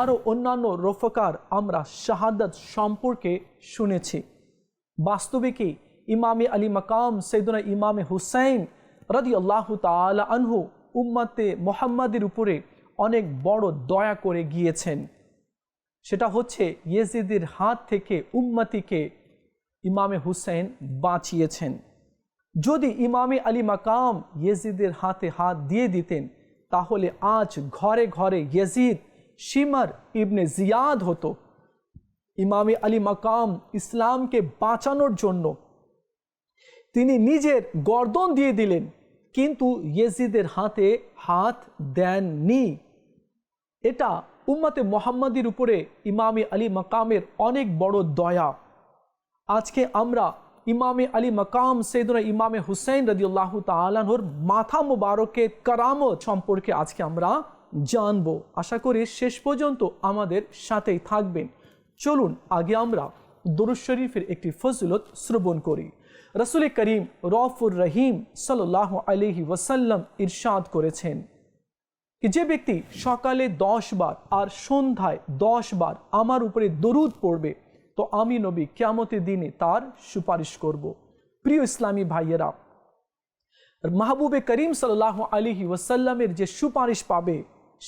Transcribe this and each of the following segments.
আরও অন্যান্য রফকার আমরা শাহাদত সম্পর্কে শুনেছি। বাস্তবে কি ইমামে আলী মাকাম সৈদনা ইমামে হুসাইন রদি আল্লাহ তালা আনহু উম্মাতে মোহাম্মদের উপরে অনেক বড় দয়া করে গিয়েছেন। সেটা হচ্ছে ইয়েজিদের হাত থেকে উম্মতিকে ইমামে হুসাইন বাঁচিয়েছেন। যদি ইমামে আলী মাকাম ইয়েজিদের হাতে হাত দিয়ে দিতেন, তাহলে আজ ঘরে ঘরে ইয়েজিদ শিমার ইবনে জিয়াদ হতো। ইমামে আলী মাকাম ইসলামকে বাঁচানোর জন্য তিনি নিজের গর্দন দিয়ে দিলেন, কিন্তু ইয়েজিদের হাতে হাত দেননি। এটা উম্মাতে মোহাম্মদের উপরে ইমামে আলী মাকামের অনেক বড় দয়া। আজকে আমরা ইমামে আলী মাকাম সৈদুনা ইমামে হুসেন রদিউল্লাহ তালাহর মাথা মুবারকের কারামত সম্পর্কে আজকে আমরা জানব। আশা করি শেষ পর্যন্ত আমাদের সাথেই থাকবেন। চলুন, আগে আমরা দরুদ শরীফের একটি ফজলত শ্রবণ করি। রসুল করিম রফুর রহিম সাল্লাহ আলহি ওয়াসাল্লাম ইরশাদ করেছেন যে ব্যক্তি সকালে দশ বার আর সন্ধ্যায় দশ বার আমার উপরে দরুদ পড়বে, তো আমি নবী কেমতের দিনে তার সুপারিশ করব। প্রিয় ইসলামী ভাইয়েরা, মাহবুবে করিম সাল্লাহ আলিহি ওয়াসাল্লামের যে সুপারিশ পাবে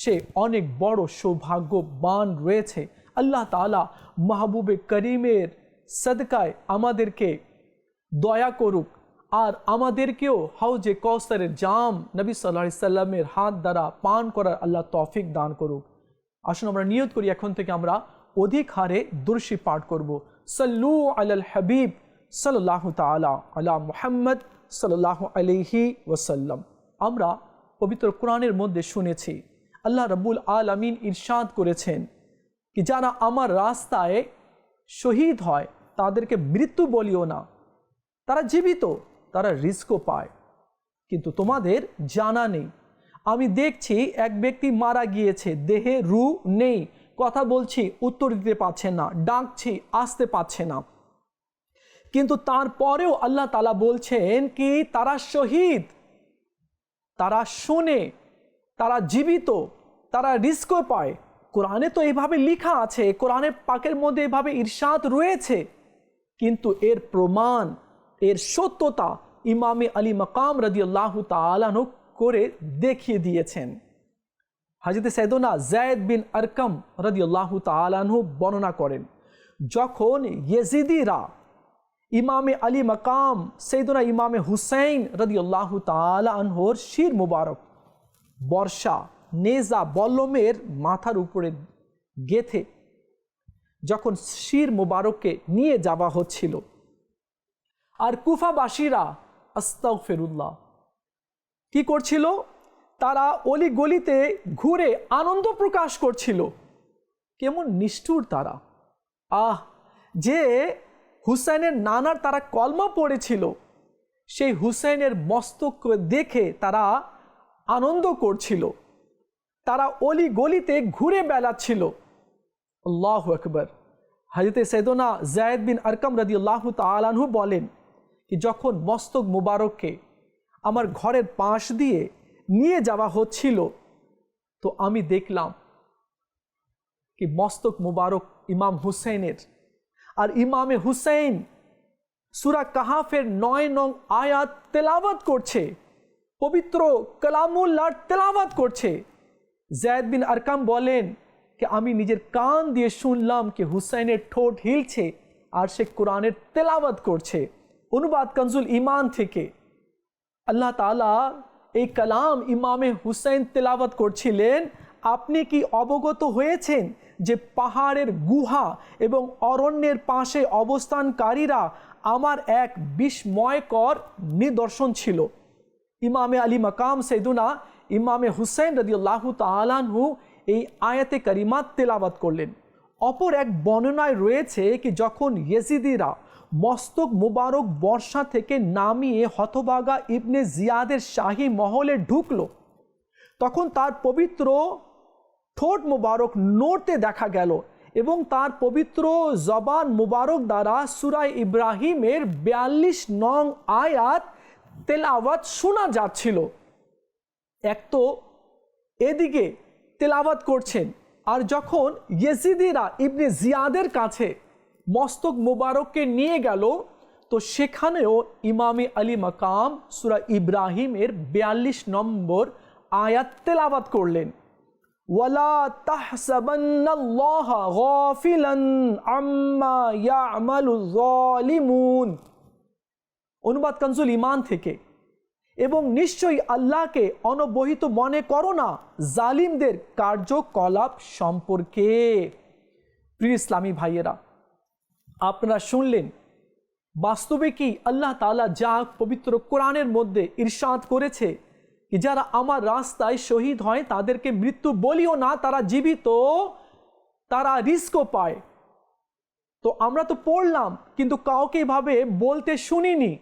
সে অনেক বড় সৌভাগ্যবান রয়েছে। আল্লাহ তালা মাহবুবে করিমের সদকায় আমাদেরকে দয়া করুক আর আমাদেরকেও হাউজে কৌসারের জাম নবী সাল্লাহ সাল্লামের হাত দ্বারা পান করার আল্লাহ তৌফিক দান করুক। আসুন আমরা নিয়ত করি, এখন থেকে আমরা অধিক হারে দুর্শি পাঠ করব। সাল্লু আলাল হাবিব সাল্লাহ তালা আলা মুহাম্মদ সাল্লাহ আলহি ওসাল্লাম আমরা পবিত্র কোরআনের মধ্যে শুনেছি আল্লাহ রব্বুল আল আমিন ইরশাদ করেছেন কি যারা আমার রাস্তায় শহীদ হয়, তাদেরকে মৃত্যু বলিও না। তারা জীবিত, তারা রিস্কও পায়। কিন্তু তোমাদের জানা নেই। আমি দেখছি এক ব্যক্তি মারা গিয়েছে, দেহে রু নেই, কথা বলছি, উত্তর দিতে পারছে না, ডাকছি, আসতে পারছে না। কিন্তু তারপরেও আল্লাহ তালা বলছেন কি, তারা শহীদ, তারা শোনে তারা জীবিত, তারা রিস্কও পায়। কোরআনে তো এইভাবে লিখা আছে, কোরআনের পাকের মধ্যে এভাবে ঈর্ষাদ রয়েছে। কিন্তু এর প্রমাণ, এর সত্যতা ইমামে আলী মকাম রদি আল্লাহ তালানু করে দেখিয়ে দিয়েছেন। হাজিতে সৈদনা জায়দ বিন আরকম রদি আল্লাহ তালানহু বর্ণনা করেন, যখন ইয়েজিদিরা ইমামে আলী মকাম সৈদনা ইমামে হুসাইন রদি আল্লাহ তালানহর শির মুবারক বর্ষা, নেজা, বল্লমের মাথার উপরে গেথে যখন শির মুবারককে নিয়ে যাওয়া হচ্ছিল। আর কুফাবাসীরা আস্তাউ ফেরুল্লাহ কি করছিল? তারা অলি গলিতে ঘুরে আনন্দ প্রকাশ করছিল। কেমন নিষ্ঠুর তারা। আহ, যে হুসাইনের নানার তারা কলমা পড়েছিল, সেই হুসাইনের মস্তক দেখে তারা আনন্দ করছিল। তারা অলি গলিতে ঘুরে বেড়াচ্ছিল। আল্লাহ আকবর। হাজিতে সৈদনা জায়দ বিন আরকাম রদি আল্লাহ তালানহু বলেন কি, যখন মস্তক মুবারককে আমার ঘরের পাশ দিয়ে নিয়ে যাওয়া হচ্ছিল, তো আমি দেখলাম কি, মস্তক মুবারক ইমাম হুসেনের আর ইমামে হুসেন সুরা কাহাফের নয় নং আয়াত তেলাওয়াত করছে। পবিত্র কালামুল্লার তেলাওয়াত করছে। জায়দ বিন আরকাম বলেন কি আমি নিজের কান দিয়ে শুনলাম কি হুসাইনের ঠোঁট হিলছে আর সে কোরআনের তেলাওয়াত করছে। অনুবাদ কনজুল ইমান থেকে। আল্লাহ তালা এই কালাম ইমামে হুসাইন তেলাওয়াত করছিলেন, আপনি কি অবগত হয়েছেন যে পাহাড়ের গুহা এবং অরণ্যের পাশে অবস্থানকারীরা আমার এক বিস্ময়কর নিদর্শন ছিল? ইমামে আলী মাকাম সেদুনা ইমামে হুসেন রদিউল্লাহ তালানহু এই আয়াতে করিমাত তেলাওয়াত করলেন। অপর এক বর্ণনায় রয়েছে কি যখন ইয়েজিদিরা মস্তক মুবারক বর্ষা থেকে নামিয়ে হতবাগা ইবনে জিয়াদের শাহী মহলে ঢুকল, তখন তার পবিত্র ঠোঁট মুবারক নড়তে দেখা গেল এবং তার পবিত্র জবান মুবারক দ্বারা সুরাই ইব্রাহিমের বিয়াল্লিশ নং আয়াত তেলাওয়াত শোনা যাচ্ছিল। এক তো এদিকে তেলাওয়াত করছেন আর যখন ইয়েজিদিরা ইবনে জিয়াদের কাছে মস্তক মুবারককে নিয়ে গেল, তো সেখানেও ইমামে আলী মাকাম সুরা ইব্রাহিমের বিয়াল্লিশ নম্বর আয়াত তেলাওয়াত করলেন। ওয়ালা আম্মা অনুবাদ কনজুল ইমান থেকে। এবং নিশ্চয়ই আল্লাহকে অনবহিত মনে করো না, জালিমদের কার্যকলাপ সম্পর্কে। প্রিয় ইসলামী ভাইয়েরা, আপনারা শুনলেন, বাস্তবে কি আল্লাহ তালা যা পবিত্র কোরআনের মধ্যে ইরশাদ করেছে, কি যারা আমার রাস্তায় শহীদ হয় তাদেরকে মৃত্যু বলিও না, তারা জীবিত, তারা রিস্কও পায়। তো আমরা তো পড়লাম, কিন্তু কাউকে এভাবে বলতে শুনিনি।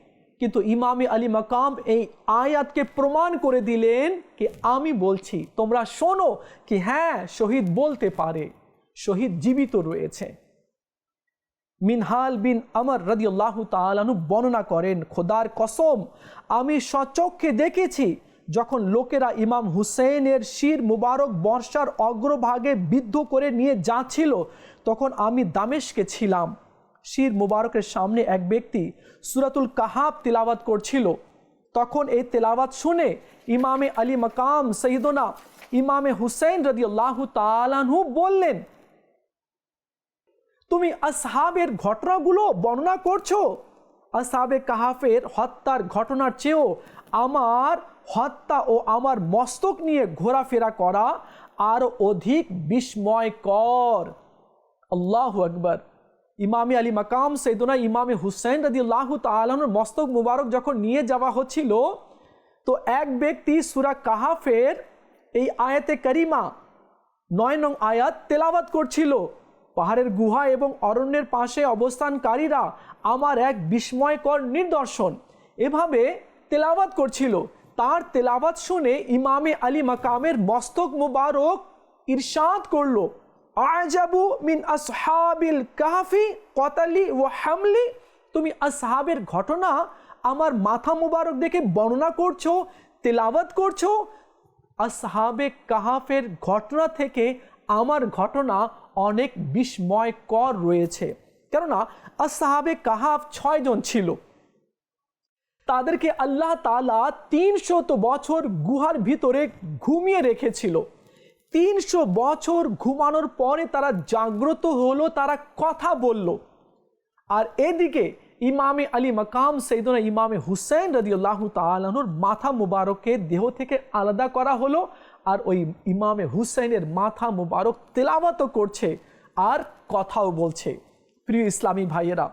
কিন্তু ইমামে আলী মাকাম এই আয়াতকে প্রমাণ করে দিলেন কি আমি বলছি, তোমরা শোনো কি হ্যাঁ শহীদ বলতে পারে, শহীদ জীবিত রয়েছে। মিনহাল বিন আমর রদিউল্লাহ তালানু বর্ণনা করেন, খোদার কসম, আমি সচক্ষে দেখেছি যখন লোকেরা ইমাম হুসেনের শির মুবারক বর্ষার অগ্রভাগে বিদ্ধ করে নিয়ে যাচ্ছিল, তখন আমি দামেশকে ছিলাম। শির মুবারকের সামনে এক ব্যক্তি সুরাতুল কাহাব তিলাওয়াত করছিল। তখন এই তেলাওয়াত শুনে ইমামে আলী মাকাম সঈদনা ইমামে হুসেন রদিউল্লাহ তালানহু বললেন, তুমি আসহাবের ঘটনাগুলো বর্ণনা করছ? আসহাবে কাহাফের হত্যার ঘটনার চেয়েও আমার হত্যা ও আমার মস্তক নিয়ে ঘোরাফেরা করা আরও অধিক বিস্ময়কর। আল্লাহ আকবর। ইমামে আলী মাকাম সৈদনা ইমামে হুসেন রদি আল্লাহ তালন মস্তক মুবারক যখন নিয়ে যাওয়া হচ্ছিল, তো এক ব্যক্তি সুরা কাহাফের এই আয়াতে করিমা নয় নং আয়াত তেলাবাত করছিল। পাহাড়ের গুহা এবং অরণ্যের পাশে অবস্থানকারীরা আমার এক বিস্ময়কর নিদর্শন এভাবে তেলাবাত করছিল। তার তেলাবাত শুনে ইমামে আলী মাকামের মস্তক মুবারক ইরশাদ করল। আজাবু মিন আসহাবিল কাহাফি কতালি ও হামলি। তুমি আসহাবের ঘটনা আমার মাথা মুবারক দেখে বর্ণনা করছ, তেলাওয়াত করছ। আসহাবে কাহাফের ঘটনা থেকে আমার ঘটনা অনেক বিস্ময়কর রয়েছে। কেননা আসহাবে কাহাফ ছয়জন ছিল। তাদেরকে আল্লাহ তালা তিনশত বছর গুহার ভিতরে ঘুমিয়ে রেখেছিল। তিনশো বছর ঘুমানোর পরে তারা জাগ্রত হলো, তারা কথা বলল। আর এদিকে ইমামে আলী মাকাম সৈদনা ইমামে হুসেন রদিউল্লাহ তালাহুর মাথা মুবারককে দেহ থেকে আলাদা করা হলো আর ওই ইমামে হুসেনের মাথা মুবারক তেলাওয়াত করছে আর কথাও বলছে। প্রিয় ইসলামী ভাইয়েরা,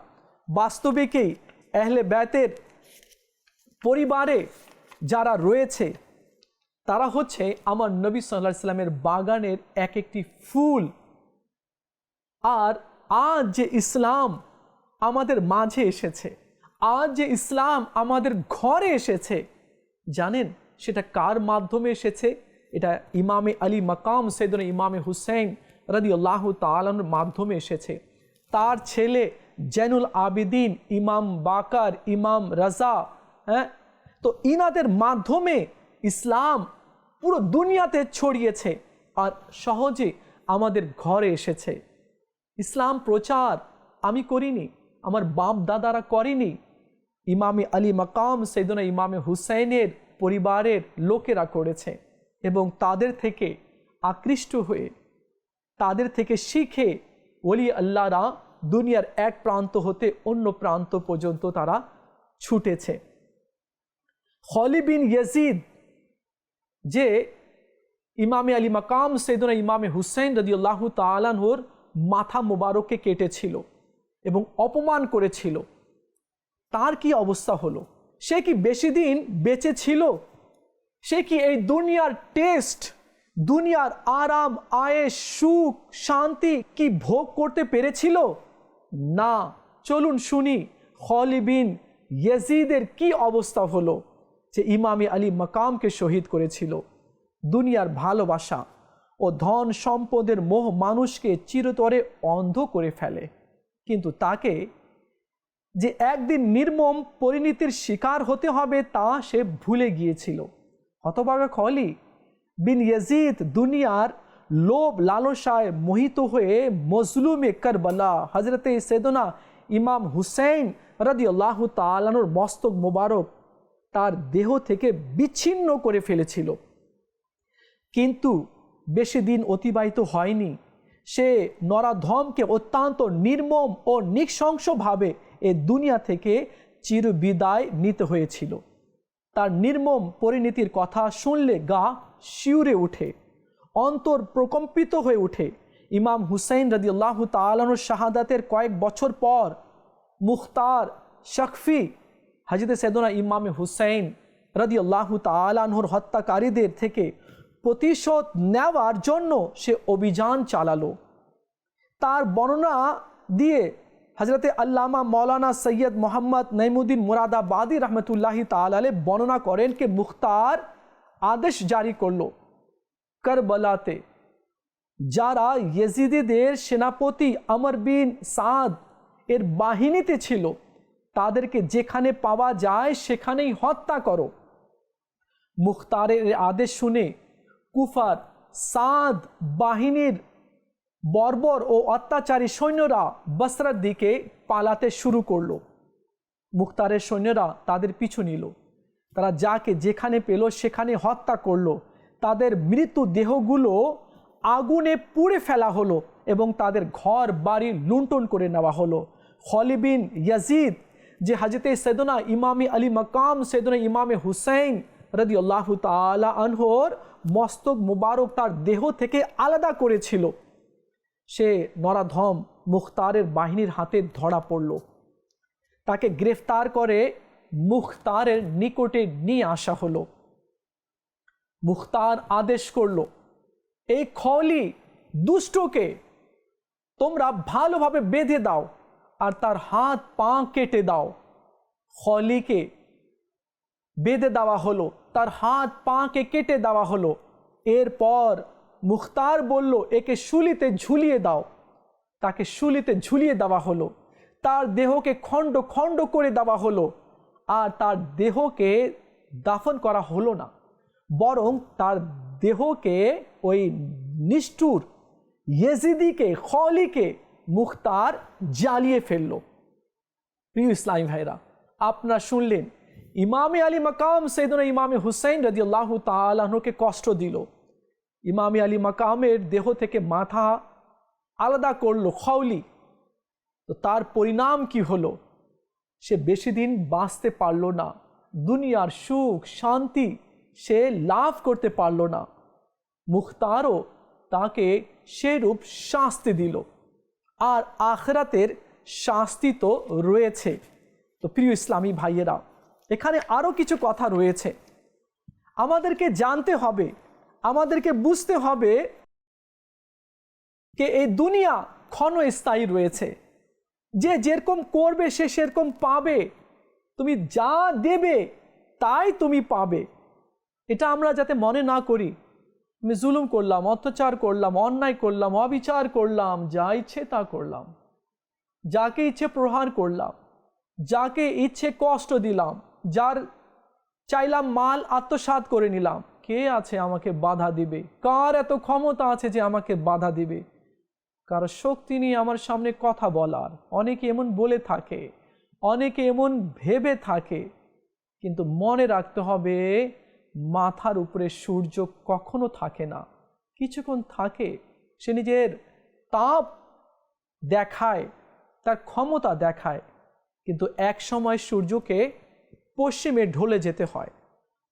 বাস্তবিকেই এহলে ব্যাতের পরিবারে যারা রয়েছে তারা হচ্ছে আমার নবী সাল্লাহ ইসলামের বাগানের এক একটি ফুল। আর আজ যে ইসলাম আমাদের মাঝে এসেছে, আজ যে ইসলাম আমাদের ঘরে এসেছে, জানেন সেটা কার মাধ্যমে এসেছে? এটা ইমামে আলী মাকাম সৈদন ইমামে হুসেন রদি আল্লাহ তালানোর মাধ্যমে এসেছে। তার ছেলে জেনুল আবেদিন, ইমাম বাকার, ইমাম রাজা হ্যাঁ? তো ইনাদের মাধ্যমে ইসলাম পুরো দুনিয়াতে ছড়িয়েছে আর সহজে আমাদের ঘরে এসেছে। ইসলাম প্রচার আমি করিনি, আমার বাপ দাদারা করেনি। ইমামে আলী মাকাম সেদনা ইমামে হুসাইনের পরিবারের লোকেরা করেছে এবং তাদের থেকে আকৃষ্ট হয়ে, তাদের থেকে শিখে ওলি আল্লাহরা দুনিয়ার এক প্রান্ত হতে অন্য প্রান্ত পর্যন্ত তারা ছুটেছে। খলি বিন ইয়াজিদ যে ইমামে আলী মাকাম সৈদনা ইমামে হুসেন রদিউল্লাহ তালানহুর মাথা মোবারককে কেটেছিল এবং অপমান করেছিল। তার কি অবস্থা হলো? সে কি বেশি দিন বেঁচে ছিল? সে কি এই দুনিয়ার টেস্ট দুনিয়ার আরাম আয়েস সুখ, শান্তি কি ভোগ করতে পেরেছিল? না। চলুন শুনি। খলিবিন ইয়েজিদের কি অবস্থা হলো? যে ইমামে আলী মাকামকে শহীদ করেছিল। দুনিয়ার ভালোবাসা ও ধন সম্পদের মোহ মানুষকে চিরতরে অন্ধ করে ফেলে। কিন্তু তাকে যে একদিন নির্মম পরিণতির শিকার হতে হবে তা সে ভুলে গিয়েছিল। হতবাগা খলি বিন ইয়াজিদ দুনিয়ার লোভ লালসায় মোহিত হয়ে মজলুমে কারবালা হজরতে সেদনা ইমাম হুসেন রাদি আল্লাহ তালানুর মস্তক মোবারক তার দেহ থেকে বিচ্ছিন্ন করে ফেলেছিল। কিন্তু বেশি দিন অতিবাহিত হয়নি। সে নরাধমকে অত্যন্ত নির্মম ও নৃশংসভাবে এ দুনিয়া থেকে চিরবিদায় নিতে হয়েছিল। তার নির্মম পরিণতির কথা শুনলে গা শিউরে ওঠে, অন্তর প্রকম্পিত হয়ে ওঠে। ইমাম হুসাইন রদি আল্লাহ তালানুর শাহাদাতের কয়েক বছর পর মুখতার শখফি হাজিদে সেদনা ইমামে হুসাইন রদি আল্লাহ তালানহুর হত্যাকারীদের থেকে প্রতিশোধ নেওয়ার জন্য সে অভিযান চালালো। তার বর্ণনা দিয়ে হজরতে আল্লামা মৌলানা সৈয়দ মোহাম্মদ নঈমুদ্দিন মুরাদাবাদী রহমতুল্লাহি তালে বর্ণনা করেন যে মুখতার আদেশ জারি করল করবলাতে, যারা ইয়েজিদিদের সেনাপতি আমর বিন সাদ এর বাহিনীতে ছিল। তাদেরকে যেখানে পাওয়া যায় সেখানেই হত্যা করো। মুখতারের আদেশ শুনে কুফার, সাদ বাহিনীর বর্বর ও অত্যাচারী সৈন্যরা বসরার দিকে পালাতে শুরু করল। মুখতারের সৈন্যরা তাদের পিছু নিল। তারা যাকে যেখানে পেল সেখানে হত্যা করল। তাদের মৃত্যু দেহগুলো আগুনে পুড়ে ফেলা হলো এবং তাদের ঘর, বাড়ি লুণ্ঠন করে নেওয়া হলো। খলিবিন ইয়াজিদ যে হাজতে সেদনা ইমামি আলী মকাম সেদনা ইমামে হুসেন রদি আল্লাহ তালা আনহর মস্তক মুবারক তার দেহ থেকে আলাদা করেছিল। সে নরাধম মুখতারের বাহিনীর হাতে ধরা পড়ল। তাকে গ্রেফতার করে মুখতারের নিকটে নিয়ে আসা হলো। মুখতার আদেশ করল, এই খলি দুষ্টকে তোমরা ভালোভাবে বেঁধে দাও আর তার হাত পা কেটে দাও। খলিকে বেঁধে দেওয়া হলো। তার হাত পাকে কেটে দেওয়া হলো। এরপর মুখতার বলল, একে শুলিতে ঝুলিয়ে দাও। তাকে শুলিতে ঝুলিয়ে দেওয়া হলো। তার দেহকে খণ্ড খণ্ড করে দেওয়া হলো। আর তার দেহকে দাফন করা হলো না। বরং তার দেহকে ওই নিষ্ঠুর ইয়েজিদিকে, খলিকে মুখতার জ্বালিয়ে ফেলল। প্রিয় ইসলামী ভাইরা আপনারা শুনলেন, ইমামে আলী মাকাম সৈদনা ইমামে হুসাইন রদি আল্লাহ তালাহকে কষ্ট দিল। ইমামে আলী মাকামের দেহ থেকে মাথা আলাদা করল, খওলি। তো তার পরিণাম কি হলো? সে বেশি দিন বাঁচতে পারল না। দুনিয়ার সুখ, শান্তি সে লাভ করতে পারল না। মুখতারও তাকে সেরূপ শাস্তি দিল। আর আখরাতের শাস্তি তো রয়েছে। তো প্রিয় ইসলামী ভাইয়েরা, এখানে আরও কিছু কথা রয়েছে। আমাদেরকে জানতে হবে, আমাদেরকে বুঝতে হবে যে এই দুনিয়া ক্ষণস্থায়ী রয়েছে। যে যেরকম করবে, সে সেরকম পাবে। তুমি যা দেবে, তাই তুমি পাবে। এটা আমরা যাতে মনে না করি। আমি জুলুম করলাম, অত্যাচার করলাম, অন্যায় করলাম, অবিচার করলাম, যা ইচ্ছে তা করলাম। যাকে ইচ্ছে প্রহার করলাম, যাকে ইচ্ছে কষ্ট দিলাম, যার চাইলাম মাল আত্মসাত করে নিলাম, কে আছে আমাকে বাধা দিবে? কার এত ক্ষমতা আছে যে আমাকে বাধা দিবে? কার শক্তি নিয়ে আমার সামনে কথা বলার, অনেকে এমন বলে থাকে, অনেকে এমন ভেবে থাকে, কিন্তু মনে রাখতে হবে মাথার উপরে সূর্য কখনো থাকে না। কিছুক্ষণ থাকে, সে নিজের তাপ দেখায়, তার ক্ষমতা দেখায়, কিন্তু এক সময় সূর্যকে পশ্চিমে ঢলে যেতে হয়।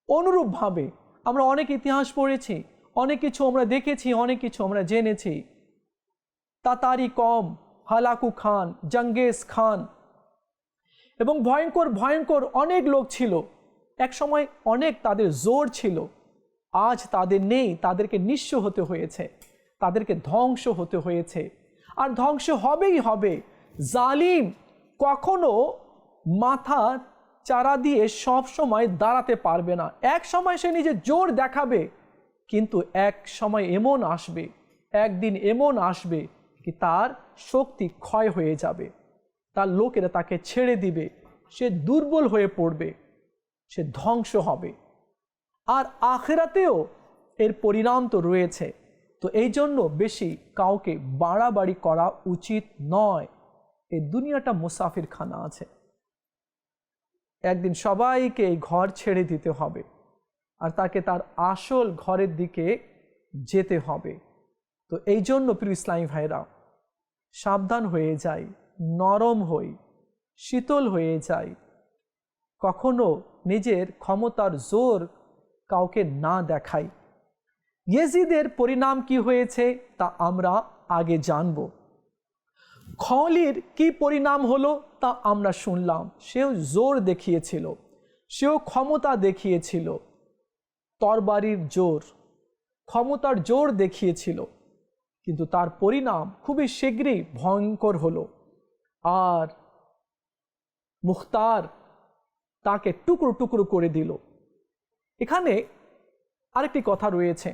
অনুরূপভাবে আমরা অনেক ইতিহাস পড়েছি, অনেক কিছু আমরা দেখেছি, অনেক কিছু আমরা জেনেছি। তাতারি কম, হালাকু খান, জঙ্গেজ খান, এবং ভয়ঙ্কর ভয়ঙ্কর অনেক লোক ছিল। এক সময় অনেক তাদের জোর ছিল। আজ তাদের নেই, তাদেরকে নিঃস্ব হতে হয়েছে, তাদেরকে ধ্বংস হতে হয়েছে। আর ধ্বংস হবেই হবে। জালিম কখনো মাথা চারা দিয়ে সব সময় দাঁড়াতে পারবে না। এক সময় সে নিজে জোর দেখাবে, কিন্তু এক সময় এমন আসবে, একদিন এমন আসবে কি তার শক্তি ক্ষয় হয়ে যাবে। তার লোকেরা তাকে ছেড়ে দিবে। সে দুর্বল হয়ে পড়বে। সে ধ্বংস হবে। আর আখেরাতেও এর পরিণাম তো রয়েছে। তো এই জন্য বেশি কাউকে বাড়াবাড়ি করা উচিত নয়। এই দুনিয়াটা মুসাফির খানা আছে। একদিন সবাইকে এই ঘর ছেড়ে দিতে হবে। আর তাকে তার আসল ঘরের দিকে যেতে হবে। তো এই জন্য প্রিয় ইসলামী ভাইরা সাবধান হয়ে যাই, নরম হই, শীতল হয়ে যাই। কখনো নিজের ক্ষমতার জোর কাউকে না দেখাই। ইয়েজিদের পরিণাম কি হয়েছে তা আমরা আগে জানব। খলির কি পরিণাম হলো তা আমরা শুনলাম। সেও জোর দেখিয়েছিল। সেও ক্ষমতা দেখিয়েছিল। তরবারির জোর। ক্ষমতার জোর দেখিয়েছিল। কিন্তু তার পরিণাম খুবই শীঘ্রই ভয়ঙ্কর হলো। আর মুখতার তাকে টুকরো টুকরো করে দিল। এখানে আরেকটি কথা রয়েছে।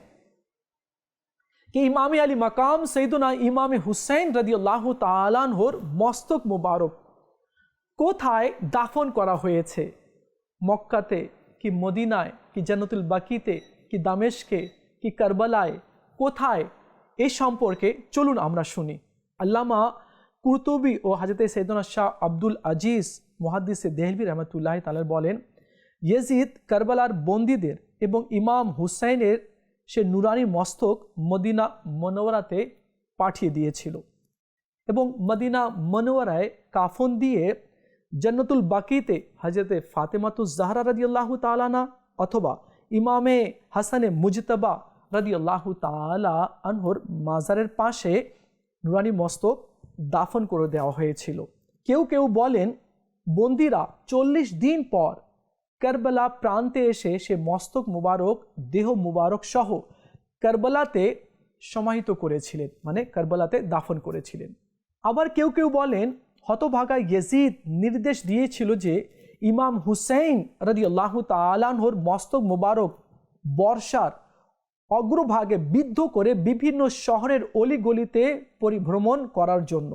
কি ইমামে আলী মাকাম সৈদুনা ইমামে হুসেন রদিউল্লাহ তালানহর মস্তক মুবারক কোথায় দাফন করা হয়েছে? মক্কাতে কি মদিনায়, কি জান্নাতুল বাকিতে, কি দামেশকে, কি কারবালায়, কোথায়? এই সম্পর্কে চলুন আমরা শুনি। আল্লামা কুরতুবি ও হাজরতে সৈদনা শাহ আব্দুল আজিজ মহাদ্দিসে দেহলবি রহমতুল্লাহ তালার বলেন, ইয়েজিদ, কারবালার বন্দীদের এবং ইমাম হুসাইনের সে নুরানি মস্তক মদিনা মনোয়ারাতে পাঠিয়ে দিয়েছিল এবং মদিনা মনোয়ারায় কাফন দিয়ে জন্নতুল বাকিতে হজরতে ফাতেমাতুজ জাহরা রদি আল্লাহ তালানা অথবা ইমামে হাসানে মুজতবা রদি আল্লাহ তালা আনহর মাজারের পাশে নুরানি মস্তক দাফন করে দেওয়া হয়েছিল। কেউ কেউ বলেন বন্দিরা চল্লিশ দিন পর কারবালা প্রান্তে এসে সে মস্তক মুবারক, দেহ মুবারক সহ কারবালাতে সমাহিত করেছিলেন মানে কারবালাতে দাফন করেছিলেন। আবার কেউ কেউ বলেন, হতভাগা ইয়েজিদ নির্দেশ দিয়েছিল যে ইমাম হুসেইন রদি আল্লাহ তালানহর মস্তক মুবারক বর্ষার অগ্রভাগে বিদ্ধ করে বিভিন্ন শহরের অলিগলিতে পরিভ্রমণ করার জন্য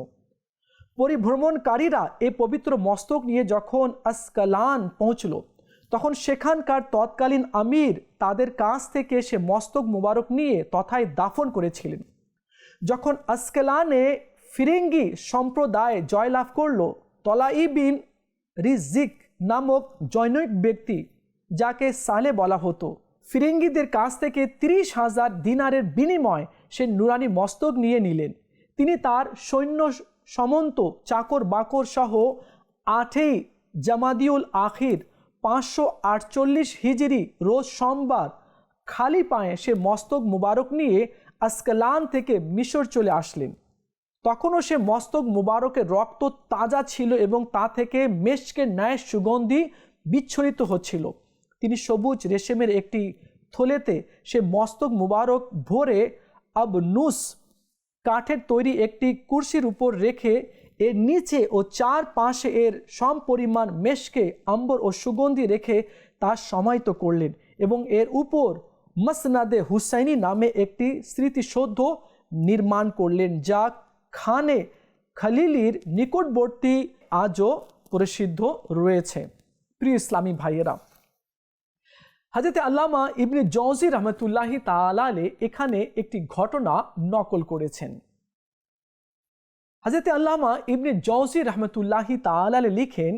পরিভ্রমণকারীরা এ পবিত্র মস্তক নিয়ে যখন আসকালান পৌঁছল, তখন সেখানকার তৎকালীন আমির তাদের কাছ থেকে সে মস্তক মুবারক নিয়ে তথায় দাফন করেছিলেন। যখন আসকেলানে ফিরিঙ্গি সম্প্রদায় জয়লাভ করল তলাই বিন রিজিক নামক জৈনিক ব্যক্তি, যাকে সালে বলা হতো, ফিরিঙ্গিদের কাছ থেকে তিরিশ হাজার দিনারের বিনিময় সে নুরানি মস্তক নিয়ে নিলেন। তিনি তার সৈন্য সমন্ত, চাকর বাকর সহ আঠেই জামাদিউল আখির পাঁচশো আটচল্লিশ হিজড়ি রোজ সোমবার খালি পায়ে সে মস্তক মুবারক নিয়ে আসকালান থেকে মিশর চলে আসলেন। তখনও সে মস্তক মুবারকের রক্ত তাজা ছিল এবং তা থেকে মেশকের ন্যায় সুগন্ধি বিচ্ছরিত হচ্ছিল। তিনি সবুজ রেশমের একটি থলেতে সে মস্তক মুবারক ভরে আবনুস কাঠের তৈরি একটি কুর্সির উপর রেখে এর নিচে ও চার পাশে এর সম পরিমাণ মেশকে আম্বর ও সুগন্ধি রেখে তা সমাহিত করলেন এবং এর উপর মসনাদে হুসাইনি নামে একটি স্মৃতিসৌধ নির্মাণ করলেন, যা খানে খালিলির নিকটবর্তী আজও প্রসিদ্ধ রয়েছে। প্রিয় ইসলামী ভাইয়েরা হাজরতে আল্লামা ইবনে জৌজি রহমতুল্লাহি তালালে এখানে একটি ঘটনা নকল করেছেন। হাজরতে আল্লামা ইবনে জৌজি রহমতুল্লাহি তালালে লিখেন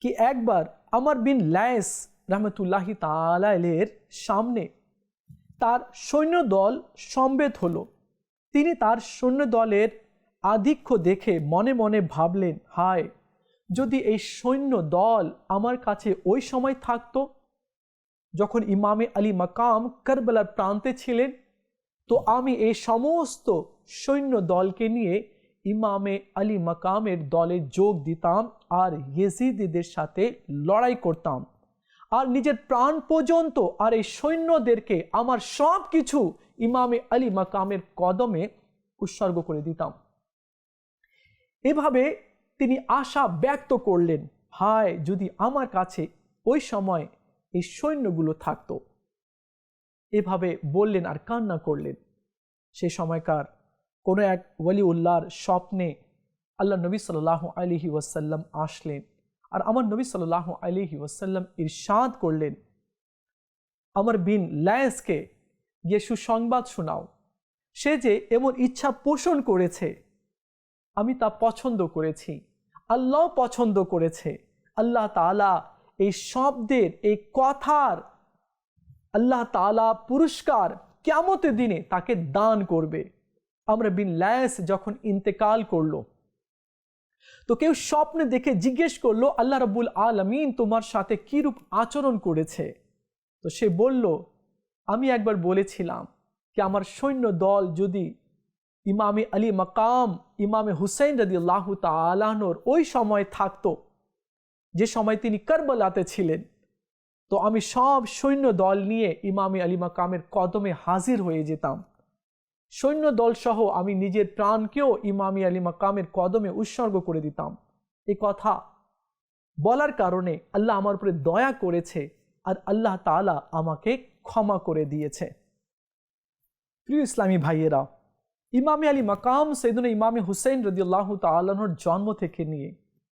কি একবার আমার বিন ল্যাস রহমতুল্লাহি তালালের সামনে তার সৈন্যদল সম্বেত হল। তিনি তার সৈন্যদলের আধিক্য দেখে মনে মনে ভাবলেন, হায়, যদি এই সৈন্য দল আমার কাছে ওই সময় থাকতো যখন ইমামে আলী মাকাম কারবালার প্রান্তে ছিলেন, তো আমি এই সমস্ত সৈন্য দলকে নিয়ে ইমামে আলী মাকামের দলে যোগ দিতাম আর ইয়েজিদিদের সাথে লড়াই করতাম। আর নিজের প্রাণ পর্যন্ত আর এই সৈন্যদেরকে আমার সব কিছু ইমামে আলী মাকামের কদমে উৎসর্গ করে দিতাম। এভাবে তিনি আশা ব্যক্ত করলেন, হায়, যদি আমার কাছে ওই সময় এই সৈন্যগুলো থাকতো। এভাবে বললেন আর কান্না করলেন। সে সময়কার কোনো এক ওয়ালি উল্লাহর স্বপ্নে আল্লাহ নবী সাল্লাহ আলিহি ওয়াসাল্লাম আসলেন আর আমার নবী সাল্লাহ আলিহি ওয়াসাল্লাম ইরশাদ করলেন, আমার বিন ল্যান্সকে গিয়ে সুসংবাদ শোনাও। সে যে এমন ইচ্ছা পোষণ করেছে, আমি তা পছন্দ করেছি। আল্লাহ পছন্দ করেছে। আল্লাহ তালা এই শব্দের, এই কথার আল্লাহ তালা পুরস্কার কেমতের দিনে তাকে দান করবে। আমরা বিন ল্যাস যখন ইন্তেকাল করল, তো কেউ স্বপ্নে দেখে জিজ্ঞেস করল, আল্লাহ রবুল আলমিন তোমার সাথে কিরূপ আচরণ করেছে? তো সে বলল, আমি একবার বলেছিলাম কি আমার সৈন্য দল যদি ইমামে আলী মাকাম, ইমামে হুসেন রদি আল্লাহ তালানোর ওই সময় থাকতো যে সময় তিনি কারবালাতে ছিলেন, তো আমি সব সৈন্য দল নিয়ে ইমামে আলী মাকামের কদমে হাজির হয়ে যেতাম। সৈন্য দল সহ আমি নিজের প্রাণকেও ইমামি আলী মাকামের কদমে উৎসর্গ করে দিতাম। এই কথা বলার কারণে আল্লাহ আমার উপরে দয়া করেছে আর আল্লাহ তালা আমাকে ক্ষমা করে দিয়েছে। প্রিয় ইসলামী ভাইয়েরা, ইমামে আলী মাকাম সেদিন ইমামে হুসেন রদিউল্লাহ তাল্লাহর জন্ম থেকে নিয়ে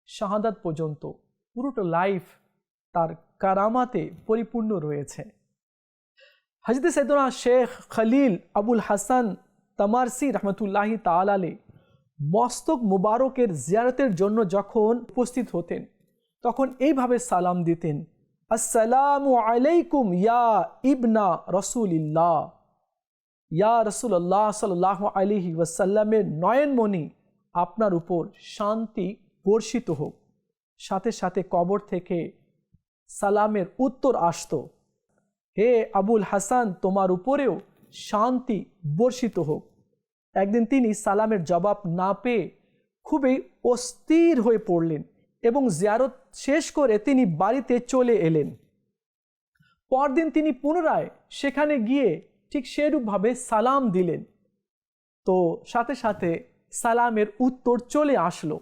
শাহাদাত পর্যন্ত পুরোটা লাইফ তার কারামাতে পরিপূর্ণ রয়েছে। হজরত সৈদনা শেখ খলিল আবুল হাসান তামারসি রহমতুল্লাহি তালালে মস্তক মুবারকের জিয়ারতের জন্য যখন উপস্থিত হতেন, তখন এইভাবে সালাম দিতেন, আসসালামু আলাইকুম ইয়া ইবনা রসুলিল্লাহ। ইয়া রসুল্লাহ সাল্লাহ আলিহি ওয়াসাল্লামের নয়নমণি, আপনার উপর শান্তি বর্ষিত হোক। সাথে সাথে কবর থেকে সালামের উত্তর আসত। হে আবুল হাসান, তোমার উপরেও শান্তি বর্ষিত হোক। একদিন তিনি সালামের জবাব না পেয়ে খুবই অস্থির হয়ে পড়লেন এবং জিয়ারত শেষ করে তিনি বাড়িতে চলে এলেন। পরদিন তিনি পুনরায় সেখানে গিয়ে ঠিক সেরূপভাবে সালাম দিলেন। তো সাথে সাথে সালামের উত্তর চলে আসলো।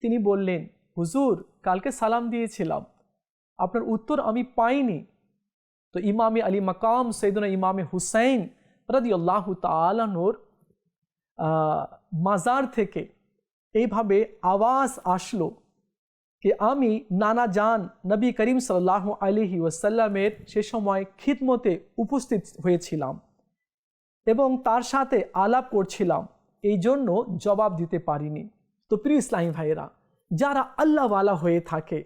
তিনি বললেন হুজুর, কালকে সালাম দিয়েছিলাম। আপনার উত্তর আমি পাইনি। তো ইমামে আলী মাকাম সৈদুনা ইমামে হুসাইন রাদি তালানোর মাজার থেকে এইভাবে আওয়াজ আসলো যে আমি নানা জান নবী করিম সাল্লাহ আলহি ওয়াসাল্লামের সে সময় খিদমতে উপস্থিত হয়েছিলাম এবং তার সাথে আলাপ করছিলাম। এই জন্য জবাব দিতে পারিনি। তো প্রিয় ইসলামী ভাইয়েরা যারা আল্লাহওয়ালা হয়ে থাকে,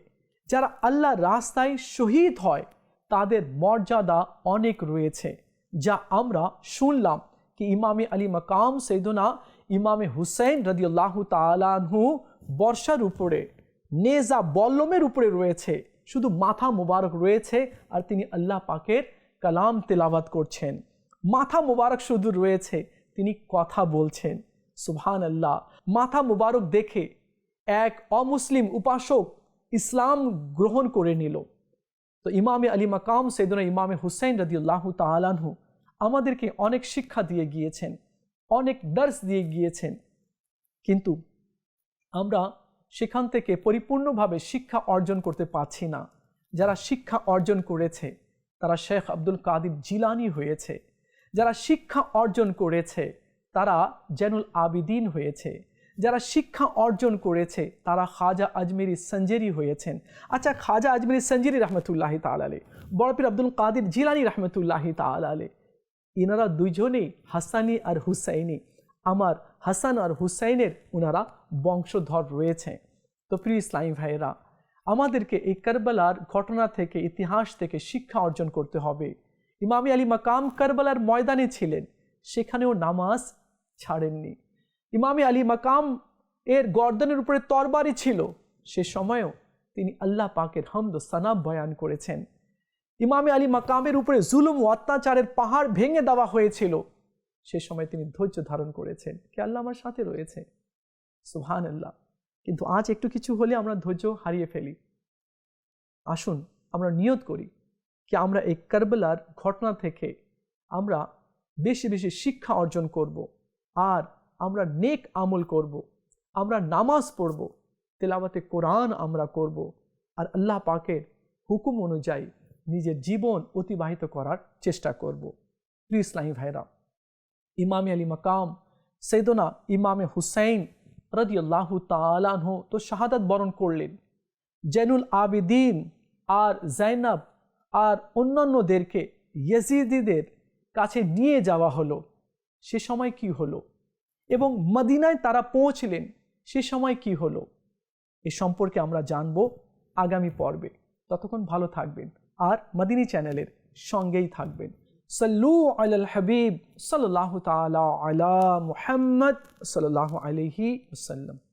যারা আল্লাহ রাস্তায় শহীদ হয়, তাদের মর্যাদা অনেক রয়েছে। যা আমরা শুনলাম কি ইমামে আলী মাকাম সৈদুনা ইমামে হুসেন রদিউল্লাহ তালাহু বর্ষার উপরে, নেজা বল্লমের উপরে রয়েছে, শুধু মাথা মুবারক রয়েছে আর তিনি আল্লাহ পাকের কালাম তেলাবাত করছেন। মাথা মুবারক শুধু রয়েছে, তিনি কথা বলছেন। সুবহান আল্লাহ মাথা মুবারক দেখে এক অমুসলিম উপাসক ইসলাম গ্রহণ করে নিল। তো ইমামে আলী মাকাম সৈদনা ইমামে হুসেন রদিউল্লাহ তালানহু আমাদেরকে অনেক শিক্ষা দিয়ে গিয়েছেন, অনেক দার্স দিয়ে গিয়েছেন। কিন্তু আমরা সেখান থেকে পরিপূর্ণভাবে শিক্ষা অর্জন করতে পারছি না। যারা শিক্ষা অর্জন করেছে, তারা শেখ আব্দুল কাদির জিলানি হয়েছে। যারা শিক্ষা অর্জন করেছে, তারা জেনুল আবিদিন হয়েছে। যারা শিক্ষা অর্জন করেছে, তারা খাজা আজমেরি সঞ্জেরি হয়েছেন। আচ্ছা খাজা আজমেরি সঞ্জেরি রহমতুল্লাহ তালালে বড়পীর আব্দুল কাদির জিলানি রহমতুল্লাহ তালালে ইনারা দুইজনেই, হাসানি আর হুসাইনি। আমার হাসান আর হুসাইনের ওনারা বংশধর রয়েছে। তো প্রিয় ইসলামী ভাইয়েরা, আমাদেরকে এই কারবালার ঘটনা থেকে, ইতিহাস থেকে শিক্ষা অর্জন করতে হবে। ইমামি আলী মাকাম কারবালার ময়দানে ছিলেন, সেখানেও নামাজ ছাড়েননি। ইমামি আলী মাকাম এর গর্দনের উপরে তরবারি ছিল। সে সময়েও তিনি আল্লাহ পাকের হামদ সানাব বয়ান করেছেন। ইমামে আলী মাকামের উপরে জুলুম ও অত্যাচারের পাহাড় ভেঙে দেওয়া হয়েছিল। সে সময় তিনি ধৈর্য ধারণ করেছেন। কে আল্লাহ আমার সাথে রয়েছে? সুহান আল্লাহ কিন্তু আজ একটু কিছু হলে আমরা ধৈর্য হারিয়ে ফেলি। আসুন আমরা নিয়ত করি কি আমরা এই কারবেলার ঘটনা থেকে আমরা বেশি বেশি শিক্ষা অর্জন করব। আর আমরা নেক আমল করব, আমরা নামাজ পড়ব, তেলাওয়াতে কোরআন আমরা করব, আর আল্লাহ পাকের হুকুম অনুযায়ী নিজের জীবন অতিবাহিত করার চেষ্টা করব। প্রিয় ইসলামী ভাইরা, ইমামে আলী মাকাম সৈদনা ইমামে হুসাইন রদিয়াল্লাহু তালাহ তো শাহাদাত বরণ করলেন। জেনুল আবিদিন আর জাইনাব আর অন্যান্যদেরকে ইয়েজিদিদের কাছে নিয়ে যাওয়া হলো। সে সময় কি হলো? এবং মদিনায় তারা পৌঁছলেন। সে সময় কি হলো? এ সম্পর্কে আমরা জানব আগামী পর্বে। ততক্ষণ ভালো থাকবেন আর মদিনী চ্যানেলের সঙ্গেই থাকবেন। সাল্লু আল হাবিব সাল্লাহ তালা আলা মুহাম্মদ সাল্লাহ আলহি ওসাল্লাম